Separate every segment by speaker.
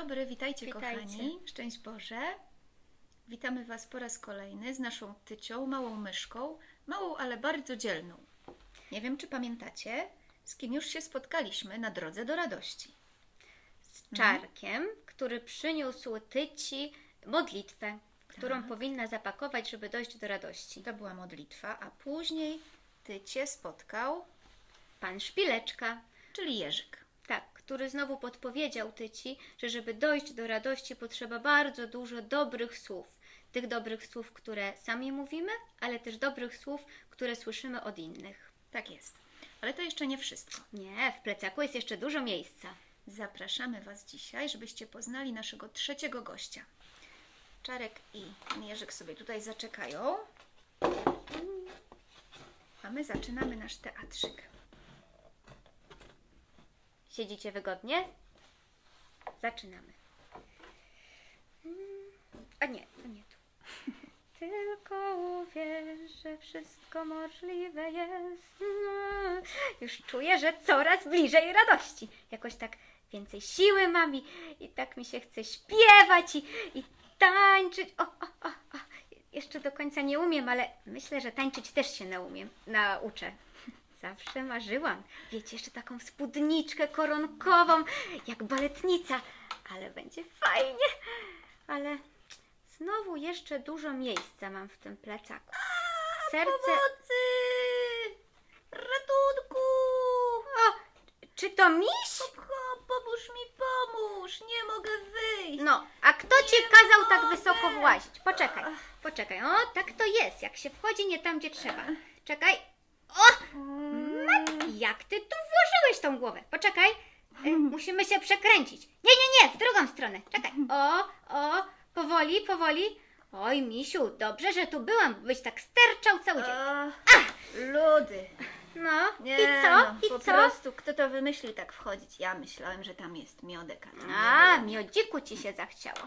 Speaker 1: dobry, witajcie,
Speaker 2: Witajcie.
Speaker 1: kochani. Szczęść Boże. Witamy Was po raz kolejny z naszą tycią, małą myszką, małą, ale bardzo dzielną. Nie wiem, czy pamiętacie, z kim już się spotkaliśmy na drodze do radości.
Speaker 2: z czarkiem, który przyniósł tyci modlitwę, którą
Speaker 1: Tak.
Speaker 2: powinna zapakować, żeby dojść do radości.
Speaker 1: To była modlitwa, a później tycie spotkał,
Speaker 2: Pan Szpileczka,
Speaker 1: czyli Jerzyk.
Speaker 2: Który znowu podpowiedział tyci, że żeby dojść do radości potrzeba bardzo dużo dobrych słów. Tych dobrych słów, które sami mówimy, ale też dobrych słów, które słyszymy od innych.
Speaker 1: Tak jest. Ale to jeszcze nie wszystko.
Speaker 2: Nie, w plecaku jest jeszcze dużo miejsca.
Speaker 1: Zapraszamy Was dzisiaj, żebyście poznali naszego trzeciego gościa. Czarek i Jerzyk sobie tutaj zaczekają. A my zaczynamy nasz teatrzyk.
Speaker 2: Siedzicie wygodnie? Zaczynamy. Mm, A nie, to nie tu. Tylko uwierz, że wszystko możliwe jest. Mm, Już czuję, że coraz bliżej radości. Jakoś tak więcej siły mam i, i tak mi się chce śpiewać i, i tańczyć. O, o, o, o. Jeszcze do końca nie umiem, ale myślę, że tańczyć też się naumiem, nauczę. Zawsze marzyłam. Wiecie, jeszcze taką spódniczkę koronkową, jak baletnica. Ale będzie fajnie. Ale znowu jeszcze dużo miejsca mam w tym plecaku. Serce...
Speaker 1: Pomocy! Ratunku!
Speaker 2: O, czy to miś?
Speaker 1: Ho, pomóż mi, pomóż! Nie mogę wyjść!
Speaker 2: No, a kto ci kazał tak
Speaker 1: mogę.
Speaker 2: wysoko włazić? Poczekaj, poczekaj. O, tak to jest, jak się wchodzi nie tam, gdzie trzeba. Czekaj. O, jak ty tu włożyłeś tą głowę? Poczekaj, y, musimy się przekręcić. Nie, nie, nie, w drugą stronę. Czekaj. O, o, powoli, powoli. Oj, misiu, dobrze, że tu byłam, bo byś tak sterczał cały dzień.
Speaker 1: Ach, ludy!
Speaker 2: No,
Speaker 1: Nie,
Speaker 2: i co?
Speaker 1: no,
Speaker 2: I
Speaker 1: po
Speaker 2: co?
Speaker 1: prostu kto to wymyślił tak wchodzić? Ja myślałem, że tam jest miodek, a tam
Speaker 2: A,
Speaker 1: nie było.
Speaker 2: miodziku ci się zachciało.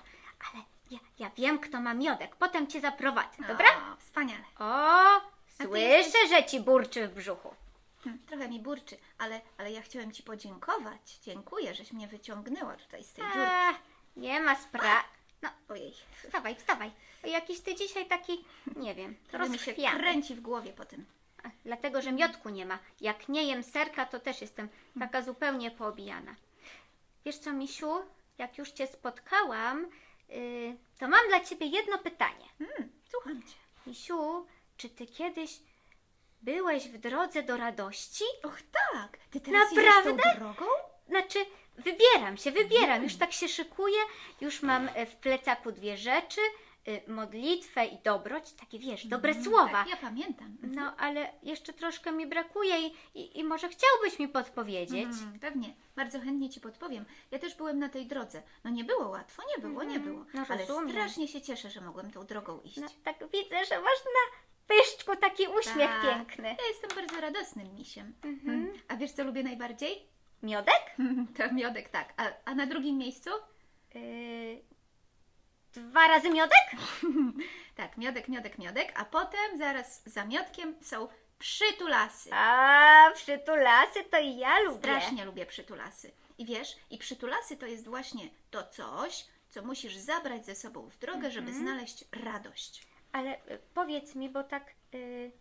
Speaker 2: Ale ja, ja wiem, kto ma miodek. Potem cię zaprowadzę,
Speaker 1: O,
Speaker 2: dobra?
Speaker 1: Wspaniale.
Speaker 2: O, słyszę, że ci burczy w brzuchu.
Speaker 1: Hm, Trochę mi burczy, ale, ale ja chciałem Ci podziękować. Dziękuję, żeś mnie wyciągnęła tutaj z tej dziurki.
Speaker 2: A, nie ma sprawy. No,
Speaker 1: Ojej,
Speaker 2: wstawaj, wstawaj. Jakiś ty dzisiaj taki, nie wiem,
Speaker 1: trochę mi się
Speaker 2: rozchwiany.
Speaker 1: kręci w głowie po tym.
Speaker 2: Dlatego, że miodku nie ma. Jak nie jem serka, to też jestem taka zupełnie poobijana. Wiesz co, misiu? Jak już cię spotkałam, yy, to mam dla ciebie jedno pytanie.
Speaker 1: Hmm, słucham Cię.
Speaker 2: Misiu, czy ty kiedyś byłeś w drodze do radości?
Speaker 1: Och tak, Ty teraz
Speaker 2: Naprawdę?
Speaker 1: tą drogą?
Speaker 2: Znaczy, wybieram się, wybieram, już tak się szykuję, już mam e, w plecaku dwie rzeczy, y, modlitwę i dobroć, takie wiesz, dobre
Speaker 1: Mm,
Speaker 2: słowa.
Speaker 1: Tak, ja pamiętam.
Speaker 2: No, ale jeszcze troszkę mi brakuje i, i, i może chciałbyś mi podpowiedzieć?
Speaker 1: Mm, pewnie, bardzo chętnie Ci podpowiem. Ja też byłem na tej drodze. No nie było łatwo, nie było, nie było.
Speaker 2: No,
Speaker 1: ale
Speaker 2: rozumiem.
Speaker 1: strasznie się cieszę, że mogłem tą drogą iść.
Speaker 2: No, tak widzę, że masz na pyszczku taki uśmiech
Speaker 1: Tak.
Speaker 2: piękny.
Speaker 1: Ja jestem bardzo radosnym misiem.
Speaker 2: Mhm.
Speaker 1: Mm. A wiesz, co lubię najbardziej?
Speaker 2: Miodek?
Speaker 1: To miodek, tak. A, a na drugim miejscu?
Speaker 2: Yy, dwa razy miodek?
Speaker 1: Tak, miodek, miodek, miodek. A potem zaraz za miodkiem są przytulasy.
Speaker 2: A, przytulasy to i ja lubię.
Speaker 1: Strasznie lubię przytulasy. I wiesz, i przytulasy to jest właśnie to coś, co musisz zabrać ze sobą w drogę, żeby
Speaker 2: Mhm.
Speaker 1: znaleźć radość.
Speaker 2: Ale y, powiedz mi, bo tak, y,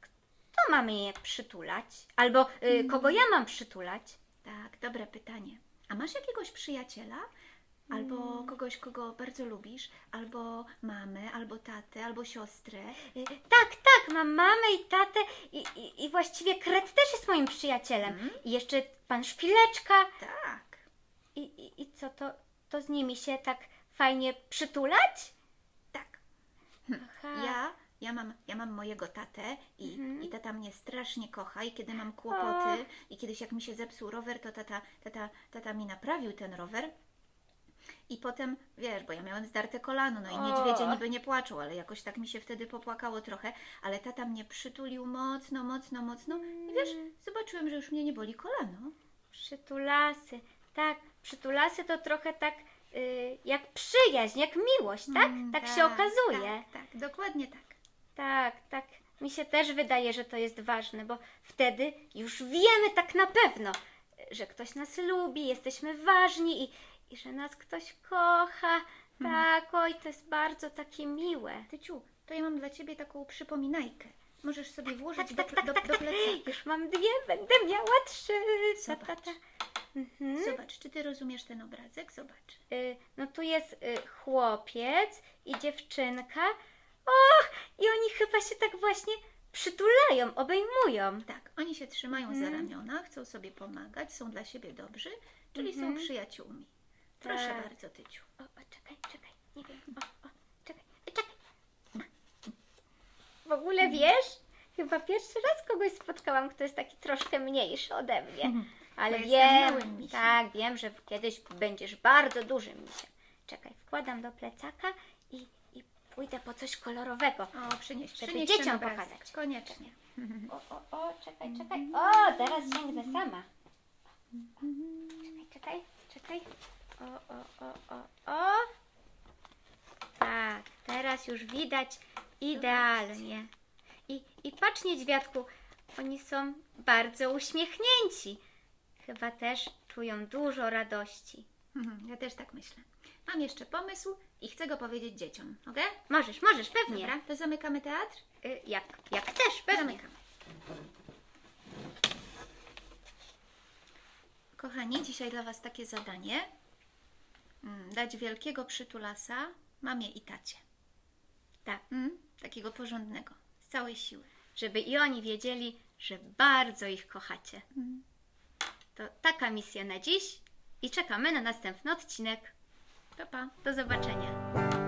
Speaker 2: kto ma mnie przytulać? Albo y, kogo ja mam przytulać?
Speaker 1: Tak, dobre pytanie. A masz jakiegoś przyjaciela? Albo
Speaker 2: Mm.
Speaker 1: kogoś, kogo bardzo lubisz? Albo mamę, albo tatę, albo siostrę?
Speaker 2: Y, tak, tak, mam mamę i tatę i, i, i właściwie Kret też jest moim przyjacielem.
Speaker 1: Mhm.
Speaker 2: I jeszcze pan Szpileczka.
Speaker 1: Tak.
Speaker 2: I, i, i co, to, to z nimi się tak fajnie przytulać?
Speaker 1: Tak. Ja, mam, ja mam mojego tatę i,
Speaker 2: Mhm.
Speaker 1: i tata mnie strasznie kocha i kiedy mam kłopoty i kiedyś jak mi się zepsuł rower, to tata, tata, tata mi naprawił ten rower. I potem, wiesz, bo ja miałem zdarte kolano, no i
Speaker 2: O.
Speaker 1: niedźwiedzie niby nie płaczą, ale jakoś tak mi się wtedy popłakało trochę, ale tata mnie przytulił mocno, mocno, mocno i wiesz, zobaczyłem, że już mnie nie boli kolano.
Speaker 2: Przytulasy. Tak, przytulasy to trochę tak y, jak przyjaźń, jak miłość, tak?
Speaker 1: Mm,
Speaker 2: tak, się okazuje.
Speaker 1: Tak, tak, dokładnie tak.
Speaker 2: Tak, tak. Mi się też wydaje, że to jest ważne, bo wtedy już wiemy tak na pewno, że ktoś nas lubi, jesteśmy ważni i, i że nas ktoś kocha. Tak, oj, to jest bardzo takie miłe.
Speaker 1: Tyciu, to ja mam dla ciebie taką przypominajkę. Możesz sobie włożyć
Speaker 2: Tak,
Speaker 1: do,
Speaker 2: tak, tak,
Speaker 1: do,
Speaker 2: tak,
Speaker 1: do
Speaker 2: tak.
Speaker 1: plecaka.
Speaker 2: Już mam dwie, będę miała trzy. Ta, ta,
Speaker 1: Zobacz.
Speaker 2: ta. Mhm.
Speaker 1: Zobacz, czy ty rozumiesz ten obrazek? Zobacz.
Speaker 2: Y, no tu jest y, chłopiec i dziewczynka. Och, i oni chyba się tak właśnie przytulają, obejmują.
Speaker 1: Tak, oni się trzymają
Speaker 2: Mhm.
Speaker 1: za ramiona, chcą sobie pomagać, są dla siebie dobrzy, czyli
Speaker 2: Mhm.
Speaker 1: są przyjaciółmi. Proszę
Speaker 2: Tak.
Speaker 1: bardzo, Tyciu.
Speaker 2: O, o, czekaj, czekaj, nie wiem. O, o, czekaj, e, czekaj. W ogóle wiesz, chyba pierwszy raz kogoś spotkałam, kto jest taki troszkę mniejszy ode mnie. Ale
Speaker 1: Ja jestem
Speaker 2: wiem,
Speaker 1: misiem.
Speaker 2: tak, wiem, że kiedyś będziesz bardzo dużym misiem. Czekaj, wkładam do plecaka i pójdę po coś kolorowego.
Speaker 1: O, przynieś,
Speaker 2: Żeby
Speaker 1: przynieś
Speaker 2: dzieciom
Speaker 1: ten obrazek.
Speaker 2: pokazać.
Speaker 1: Koniecznie.
Speaker 2: O, o, o, czekaj, czekaj. O, teraz sięgnę sama. Czekaj, czekaj, czekaj. O, o, o, o, o. Tak, teraz już widać idealnie. I, I patrz, niedźwiadku, oni są bardzo uśmiechnięci. Chyba też czują dużo radości.
Speaker 1: Mhm, Ja też tak myślę. Mam jeszcze pomysł i chcę go powiedzieć dzieciom, ok?
Speaker 2: Możesz, możesz, pewnie.
Speaker 1: Dobra, to zamykamy teatr?
Speaker 2: Y, Jak, jak chcesz, pewnie.
Speaker 1: Zamykamy. Kochani, dzisiaj dla Was takie zadanie. Mm, Dać wielkiego przytulasa mamie i tacie.
Speaker 2: Tak.
Speaker 1: Mm, takiego porządnego, z całej siły.
Speaker 2: Żeby i oni wiedzieli, że bardzo ich kochacie.
Speaker 1: Mm.
Speaker 2: To taka misja na dziś i czekamy na następny odcinek.
Speaker 1: Pa, pa.
Speaker 2: Do zobaczenia.